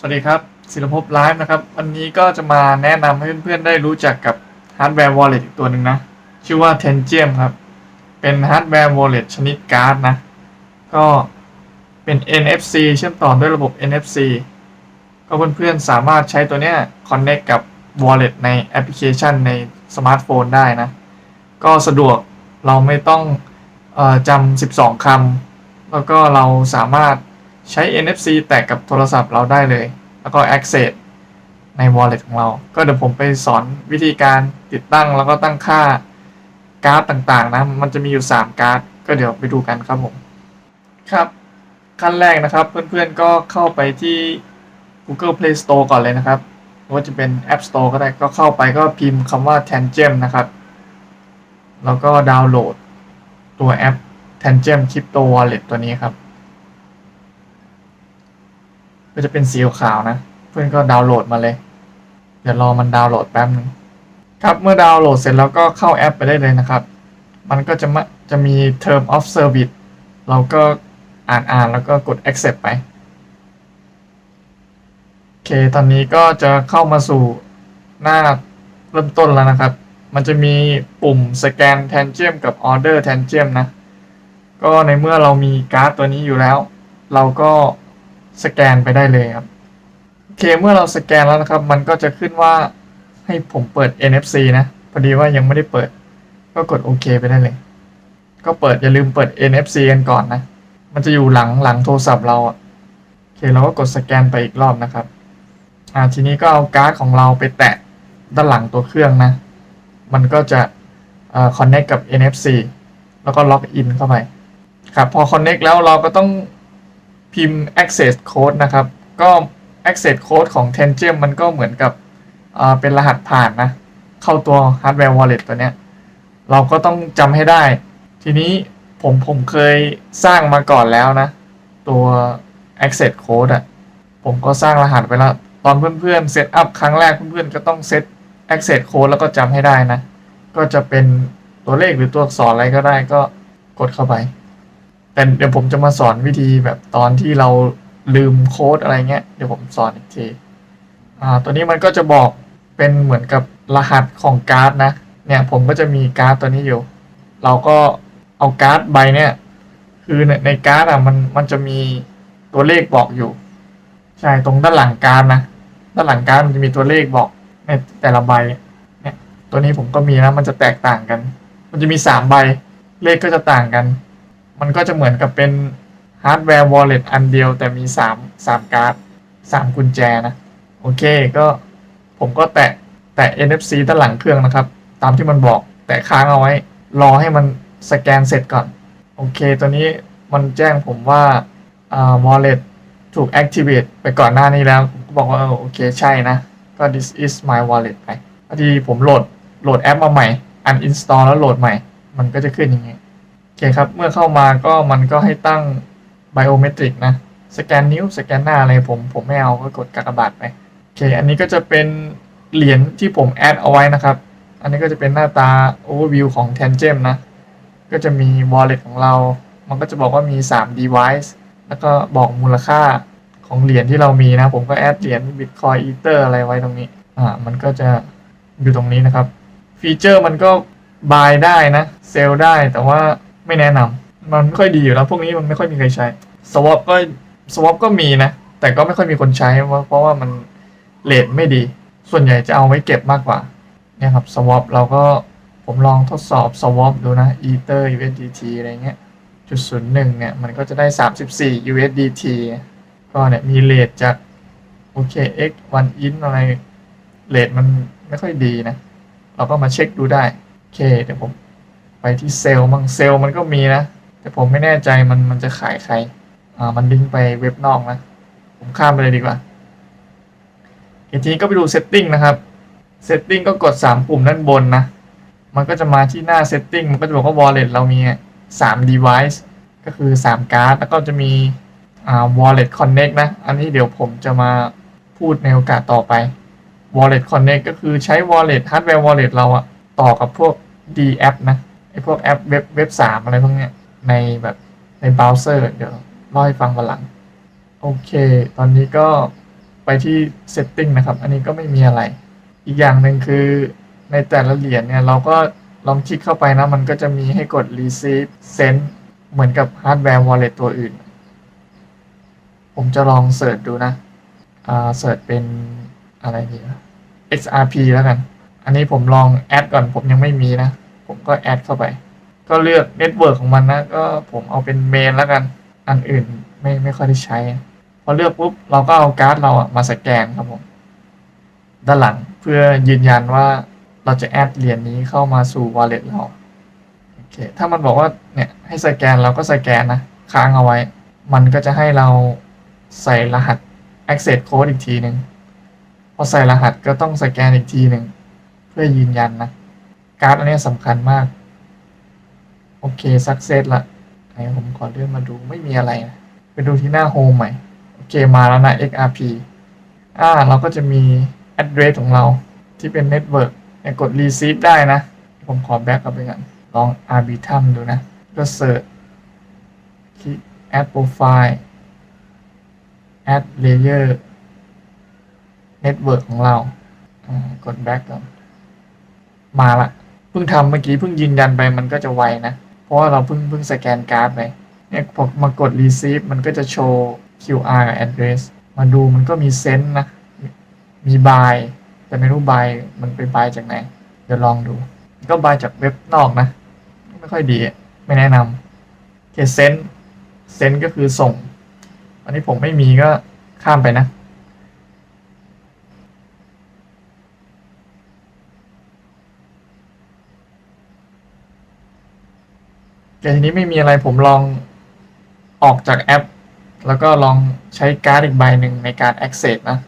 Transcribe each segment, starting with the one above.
สวัสดีครับศิลภพไลฟ์นะครับ วันนี้ก็จะมาแนะนำให้เพื่อนๆได้รู้จักกับฮาร์ดแวร์ Wallet อีกตัวหนึ่งนะ ชื่อว่า Tengium ครับ เป็นฮาร์ดแวร์ Wallet ชนิดการ์ดนะ ก็เป็น NFC เชื่อมต่อด้วยระบบ NFC ก็เพื่อนๆสามารถใช้ตัวเนี้ย Connect กับ Wallet ในแอปพลิเคชันในสมาร์ทโฟนได้นะ ก็สะดวกเราไม่ต้องออจำ 12คำแล้วก็เราสามารถ ใช้ NFC แตะกับโทรศัพท์เราได้เลย แล้วก็ Access ใน Wallet ของเรา ก็เดี๋ยวผมไปสอนวิธีการติดตั้งแล้วก็ตั้งค่าการ์ดต่างๆนะ มันจะมีอยู่ 3 การ์ด ก็เดี๋ยวไปดูกันครับผม ครับ ขั้นแรกนะครับ เพื่อนๆก็เข้าไปที่ Google Play Store ก่อนเลยนะครับหรือว่าจะเป็น App Store ก็ได้ ก็เข้าไปก็พิมพ์คำว่า Tangem นะครับ แล้วก็ดาวน์โหลดตัวแอป Tangem Crypto Wallet ตัวนี้ครับ ก็จะเป็นสีขาวนะ เพื่อนก็ดาวน์โหลดมาเลย เดี๋ยวรอมันดาวน์โหลดแป๊บนึงครับเมื่อดาวน์โหลดเสร็จแล้วก็เข้าแอปไปได้เลยนะครับ มันก็จะมาจะมี term of service เราก็อ่านอ่านแล้วก็กด accept ไปโอเคตอนนี้ก็จะเข้ามาสู่หน้าเริ่มต้นแล้วนะครับ มันจะมีปุ่มสแกน Tangem กับ Order Tangem นะ ก็ในเมื่อเรามีการ์ดตัวนี้อยู่แล้ว เราก็ สแกนไปได้เลยครับโอเคเมื่อเราสแกนแล้วนะครับ มันก็จะขึ้นว่าให้ผมเปิด NFC นะพอดีว่ายังไม่ได้เปิด ก็กดโอเคไปได้เลย ก็เปิดอย่าลืมเปิด NFC กันก่อนนะ มันจะอยู่หลังหลังโทรศัพท์เราอะโอเคเราก็กดสแกนไปอีกรอบนะครับอ่าทีนี้ก็เอาการ์ดของเราไปแตะด้านหลังตัวเครื่องนะ มันก็จะเอ่อ connect กับ NFC แล้วก็ล็อกอินเข้าไปครับพอ connect แล้วเราก็ต้อง พิมพ์ access code นะครับ ก็ access code ของ Tangem มันก็เหมือนกับเป็นรหัสผ่านนะ เข้าตัว hardware wallet ตัวเนี้ย เราก็ต้องจำให้ได้ ทีนี้ผมผมเคยสร้างมาก่อนแล้วนะ ตัว access code อะผมก็สร้างรหัสไว้แล้ว ตอนเพื่อนๆเซตอัพครั้งแรกเพื่อนๆ ก็ต้องเซต access code แล้วก็จำให้ได้นะ ก็จะเป็นตัวเลขหรือตัวอักษรอะไรก็ได้ก็กดเข้าไป แต่เดี๋ยวผมจะมาสอนวิธีแบบตอนที่เราลืมโค้ดอะไรเงี้ยเดี๋ยวผมสอนอีกทีอ่าตัวนี้มันก็จะบอกเป็นเหมือนกับรหัสของการ์ดนะเนี่ยผมก็จะมีการ์ดตัวนี้อยู่ เราก็เอาการ์ดใบเนี่ยคือในการ์ดอะมันมันจะมีตัวเลขบอกอยู่ใช่ตรงด้านหลังการ์ดนะด้านหลังการ์ดมันจะมีตัวเลขบอกในแต่ละใบเนี่ยตัวนี้ผมก็มีนะมันจะแตกต่างกัน มันจะมีสามใบเลขก็จะต่างกัน มันก็จะเหมือนกับเป็นฮาร์ดแวร์วอลเล็ตอันเดียวแต่มีสามสามการ์ดสามกุญแจนะ โอเคก็ผมก็แตะแตะ NFC ด้านหลังเครื่องนะครับ ตามที่มันบอกแตะค้างเอาไว้ รอให้มันสแกนเสร็จก่อน โอเค ตัวนี้มันแจ้งผมว่าอ่า wallet ถูก activate ไปก่อนหน้านี้แล้วก็บอกว่าโอเคใช่นะ ก็ this is my wallet ไปพอดีผมโหลดโหลดแอปมาใหม่ uninstall แล้วโหลดใหม่ มันก็จะขึ้นอย่างนี้ เคครับ เมื่อเข้ามาก็มันก็ให้ตั้ง biometric นะ สแกนนิ้ว สแกนหน้าอะไรผม ผมไม่เอาก็กดกากบาทไป โอเค อันนี้ก็จะเป็นเหรียญที่ผมแอดเอาไว้นะครับ อันนี้ก็จะเป็นหน้าตา overview ของ Tangem นะ ก็จะมี wallet ของเรา มันก็จะบอกว่ามี 3 device แล้วก็บอกมูลค่าของเหรียญที่เรามีนะ ผมก็แอดเหรียญ Bitcoin Ether อะไรไว้ตรงนี้ อ่า มันก็จะอยู่ตรงนี้นะครับ ฟีเจอร์มันก็ buy ได้นะ เซลได้ แต่ว่า ไม่แนะนำมันไม่ค่อยดีอยู่แล้ว พวกนี้มันไม่ค่อยมีใครใช้ swap ก็ swap ก็มีนะ แต่ก็ไม่ค่อยมีคนใช้เพราะเพราะว่ามันเลทไม่ดี ส่วนใหญ่จะเอาไว้เก็บมากกว่าเนี่ยครับ swap เราก็ผมลองทดสอบ swap ดูนะ ether USDT อะไรเงี้ยจุดศูนย์หนึ่งเนี่ย มันก็จะได้ 34 USDT ก็เนี่ยมีเลทจาก OKX 1 in อะไรเลทมันไม่ค่อยดีนะ เราก็มาเช็คดูได้ โอเค เดี๋ยวผม ไปที่เซลล์มั่งเซลล์มันก็มีนะ แต่ผมไม่แน่ใจมันมันจะขายใครอ่ามันลิงก์ไปเว็บนอกนะ ผมข้ามไปเลยดีกว่าอีกทีก็ไปดู setting นะครับ setting ก็กด 3 ปุ่มด้านบนนะ มันก็จะมาที่หน้า setting มันก็จะบอกว่า wallet เรามี 3 device ก็คือ 3 การ์ด แล้วก็จะมีอ่า wallet connect นะ อันนี้เดี๋ยวผมจะมาพูดในโอกาสต่อไป wallet connect ก็คือใช้ wallet hardware wallet เราอะต่อกับพวก D app นะ พวกแอปเว็บเว็บสามอะไรพวกเนี้ยในแบบในเบราว์เซอร์เดี๋ยวเล่าให้ฟังวันหลัง โอเค ตอนนี้ก็ไปที่ setting นะครับ อันนี้ก็ไม่มีอะไร อีกอย่างหนึ่งคือในแต่ละเหรียญเนี่ย เราก็ลองคลิกเข้าไปนะ มันก็จะมีให้กด receive send เหมือนกับ hardware wallet ตัวอื่น ผมจะลองเสิร์ชดูนะอ่าเสิร์ชเป็นอะไรดีวะ XRP แล้วกัน อันนี้ผมลองแอดก่อนผมยังไม่มีนะ ผมก็แอดเข้าไป ก็เลือกเน็ตเวิร์กของมันนะ ก็ผมเอาเป็นเมนแล้วกัน อันอื่นไม่ไม่ค่อยได้ใช้ พอเลือกปุ๊บเราก็เอาการ์ดเราอะมาสแกนครับผม ด้านหลังเพื่อยืนยันว่าเราจะแอดเหรียญนี้เข้ามาสู่ wallet เราโอเคถ้ามันบอกว่าเนี่ยให้สแกนเราก็สแกนนะค้างเอาไว้ มันก็จะให้เราใส่รหัส access code อีกทีหนึ่งพอใส่รหัสก็ต้องสแกนอีกทีหนึ่งเพื่อยืนยันนะ การ์ดอันนี้สำคัญมาก โอเค success ละไหนผมขอเลื่อนมาดูไม่มีอะไรนะไปดูที่หน้า home ใหม่ โอเคมาแล้วนะ XRP อ่าเราก็จะมี address ของเราที่เป็น network เนี่ยกด receive ได้นะ ผมขอ back กลับไปกันลอง arbitrum ดูนะก็ search คลิก add profile add layer network ของเราอ่ากด back ก่อน มาละ เพิ่งทำเมื่อกี้เพิ่งยืนยันไปมันก็จะไวนะ เพราะว่าเราเพิ่งเพิ่งสแกนการ์ดไปเนี่ยพอมากด receive มันก็จะโชว์ QR กับ address มาดูมันก็มีเซนต์นะ มี buy แต่ไม่รู้ buy มันไป buy จากไหน เดี๋ยวลองดู ก็ buy จากเว็บนอกนะ ไม่ค่อยดี ไม่แนะนำเคเซนต์เซนต์ก็คือส่ง อันนี้ผมไม่มีก็ข้ามไปนะ แต่ทีนี้ไม่มีอะไรผมลองออกจากแอป แล้วก็ลองใช้การ์ดอีกใบหนึ่งในการ access นะ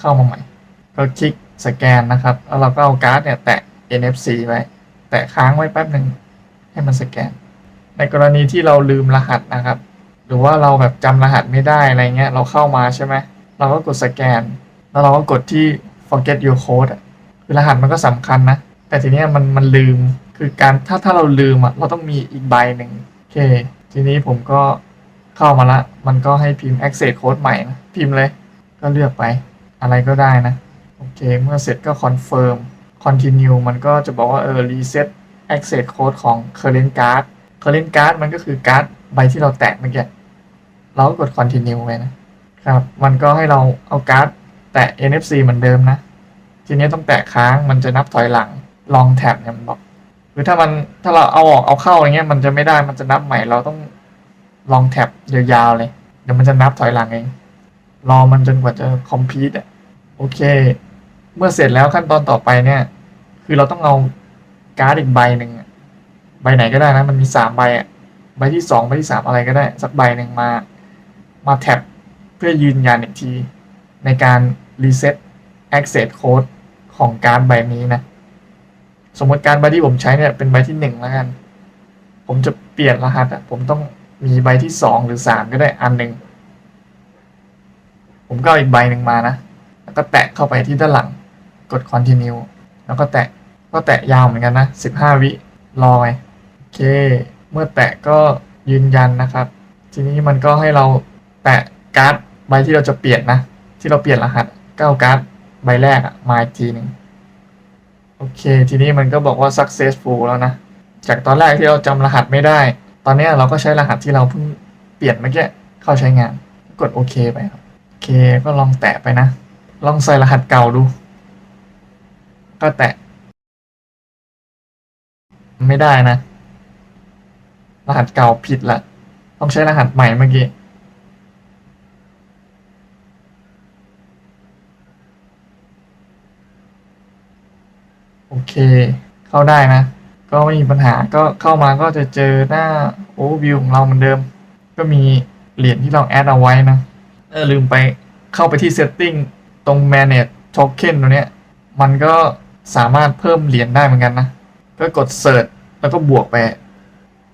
เข้ามาใหม่ ก็คลิกสแกนนะครับ แล้วเราก็เอาการ์ดเนี่ยแตะ NFC ไว้ แตะค้างไว้แป๊บหนึ่งให้มันสแกน ในกรณีที่เราลืมรหัสนะครับ หรือว่าเราแบบจำรหัสไม่ได้อะไรเงี้ย เราเข้ามาใช่ไหม เราก็กดสแกน แล้วเราก็กดที่ forget your code อะคือรหัสมันก็สำคัญนะ แต่ทีเนี้ยมันมันลืม คือการถ้าถ้าเราลืมอะเราต้องมีอีกใบหนึ่งโอเค ทีนี้ผมก็เข้ามาละ มันก็ให้พิมพ์ access code ใหม่นะ พิมพ์เลย ก็เลือกไป อะไรก็ได้นะ โอเค เมื่อเสร็จก็ confirm continue มันก็จะบอกว่าเออ reset access code ของ current card current card มันก็คือการ์ดใบที่เราแตะเมื่อกี้เราก็กด continue ไปนะครับ มันก็ให้เราเอาการ์ดแตะ NFC เหมือนเดิมนะ ทีนี้ต้องแตะค้างมันจะนับถอยหลังลองแท็บเนี่ยมันบอก หรือถ้ามันถ้าเราเอาออกเอาเข้าอย่างเงี้ยมันจะไม่ได้มันจะนับใหม่เราต้องลองแท็บยาวๆเลย เดี๋ยวมันจะนับถอยหลังเอง รอมันจนกว่าจะคอมพิวต์อะโอเค เมื่อเสร็จแล้วขั้นตอนต่อไปเนี่ย คือเราต้องเอาการ์ดอีกใบหนึ่งใบไหนก็ได้นะ มันมีสามใบอะใบที่สองใบที่สามอะไรก็ได้ สักใบหนึ่งมา มาแท็บเพื่อยืนยันอีกที ในการรีเซ็ต access code ของการ์ดใบนี้นะ สมมติการใบที่ผมใช้เนี่ยเป็นใบที่หนึ่งแล้วกัน ผมจะเปลี่ยนรหัสอะผมต้องมีใบที่สองหรือสามก็ได้อันหนึ่งผมก็เอาอีกใบหนึ่งมานะ แล้วก็แตะเข้าไปที่ด้านหลัง กด continue แล้วก็แตะ ก็แตะยาวเหมือนกันนะสิบห้าวิ รอไงโอเค เมื่อแตะก็ยืนยันนะครับ ทีนี้มันก็ให้เราแตะการ์ดใบที่เราจะเปลี่ยนนะ ที่เราเปลี่ยนรหัสก็เอาการ์ดใบแรกอะมาอีกทีหนึ่ง เค ทีนี้มันก็บอกว่า successful แล้วนะ จากตอนแรกที่เราจำรหัสไม่ได้ ตอนนี้เราก็ใช้รหัสที่เราเพิ่งเปลี่ยนเมื่อกี้เข้าใช้งาน กดโอเคไปครับโอเคก็ลองแตะไปนะ ลองใส่รหัสเก่าดู ก็แตะ ไม่ได้นะ รหัสเก่าผิดละ ต้องใช้รหัสใหม่เมื่อกี้ โอเค เข้าได้นะ ก็ไม่มีปัญหาก็เข้ามาก็จะเจอหน้า overview ของเราเหมือนเดิม ก็มีเหรียญที่เราแอดเอาไว้นะเออลืมไปเข้าไปที่ setting ตรง manage token ตัวเนี้ย มันก็สามารถเพิ่มเหรียญได้เหมือนกันนะ ก็กด search แล้วก็บวกไป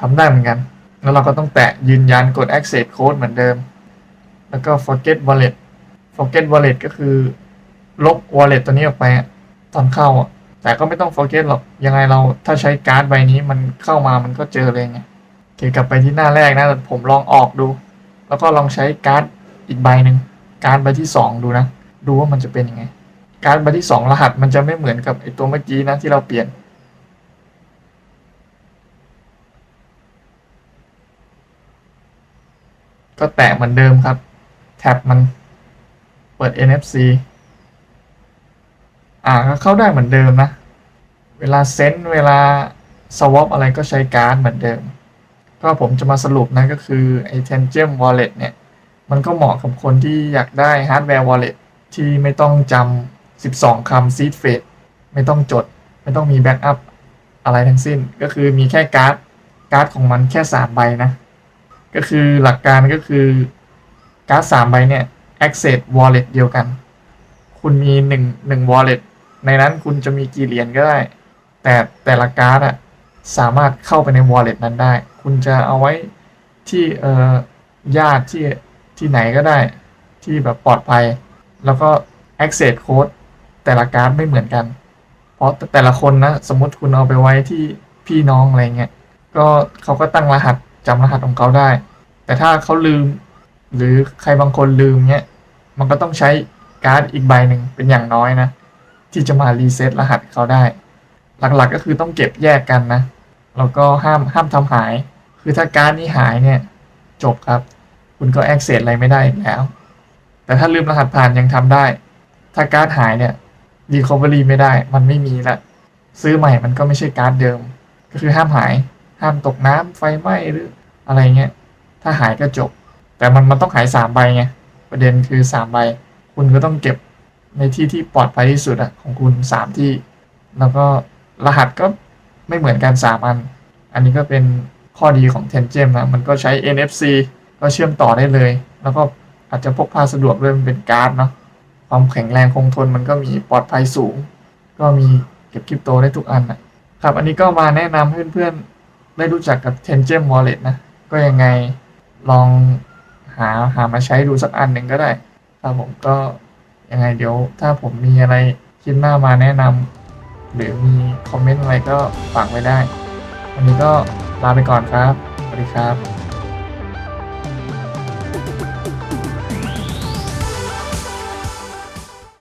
ทำได้เหมือนกัน แล้วเราก็ต้องแตะยืนยันกด access code เหมือนเดิม แล้วก็ forget wallet forget wallet ก็คือลบ wallet ตัวนี้ออกไปตอนเข้าอะ แต่ก็ไม่ต้อง forget หรอก ยังไงเราถ้าใช้การ์ดใบนี้มันเข้ามามันก็เจอเลยไงโอเคกลับไปที่หน้าแรกนะผมลองออกดู แล้วก็ลองใช้การ์ดอีกใบหนึ่งการ์ดใบที่สองดูนะ ดูว่ามันจะเป็นยังไง การ์ดใบที่สองรหัสมันจะไม่เหมือนกับไอตัวเมื่อกี้นะที่เราเปลี่ยนก็แตะเหมือนเดิมครับ แท็บมันเปิด NFC อ่าก็เข้าได้เหมือนเดิมนะ เวลาเซ็นเวลาสวอปอะไรก็ใช้การ์ดเหมือนเดิม ก็ผมจะมาสรุปนะก็คือไอ้ Tangem Wallet เนี่ย มันก็เหมาะกับคนที่อยากได้ฮาร์ดแวร์ wallet ที่ไม่ต้องจำ 12 คำ seed phrase ไม่ต้องจด ไม่ต้องมีแบ็กอัพอะไรทั้งสิ้น ก็คือมีแค่การ์ด การ์ดของมันแค่ 3 ใบนะ ก็คือหลักการก็คือการ์ด 3 ใบเนี่ย access wallet เดียวกัน คุณมี1 1 wallet ในนั้นคุณจะมีกี่เหรียญก็ได้ แต่แต่ละการ์ดอะสามารถเข้าไปใน wallet นั้นได้ คุณจะเอาไว้ที่เอ่อญาติที่ที่ไหนก็ได้ ที่แบบปลอดภัย แล้วก็ access code แต่ละการ์ดไม่เหมือนกัน เพราะแต่ละคนนะ สมมติคุณเอาไปไว้ที่พี่น้องอะไรเงี้ย ก็เขาก็ตั้งรหัสจำรหัสของเขาได้ แต่ถ้าเขาลืม หรือใครบางคนลืมเนี้ย มันก็ต้องใช้การ์ดอีกใบหนึ่งเป็นอย่างน้อยนะ ที่จะมารีเซ็ตรหัสเขาได้ หลักๆก็คือต้องเก็บแยกกันนะ แล้วก็ห้ามห้ามทำหาย คือถ้าการนี้หายเนี่ยจบครับ คุณก็ access อะไรไม่ได้อีกแล้ว แต่ถ้าลืมรหัสผ่านยังทำได้ ถ้าการหายเนี่ย recovery ไม่ได้ มันไม่มีละ ซื้อใหม่มันก็ไม่ใช่การ์ดเดิม ก็คือห้ามหาย ห้ามตกน้ำไฟไหม้หรืออะไรเงี้ย ถ้าหายก็จบ แต่มันมันต้องหายสามใบไง ประเด็นคือสามใบ คุณก็ต้องเก็บ ในที่ที่ปลอดภัยที่สุดอะของคุณสามที่ แล้วก็รหัสก็ไม่เหมือนกันสามอัน อันนี้ก็เป็นข้อดีของ Tangem นะ มันก็ใช้ NFC ก็เชื่อมต่อได้เลย แล้วก็อาจจะพกพาสะดวกด้วยมันเป็นการ์ดเนาะความแข็งแรงคงทนมันก็มีปลอดภัยสูง ก็มีเก็บคริปโตได้ทุกอันนะครับ อันนี้ก็มาแนะนำให้เพื่อนๆ ได้รู้จักกับ Tangem Wallet นะ ก็ยังไงลองหาหามาใช้ดูสักอันหนึ่งก็ได้ครับผมก็ ยังไงเดี๋ยวถ้าผมมีอะไรคิดหน้ามาแนะนำหรือมีคอมเมนต์อะไรก็ฝากไว้ได้ วันนี้ก็ลาไปก่อนครับ สวัสดีครับ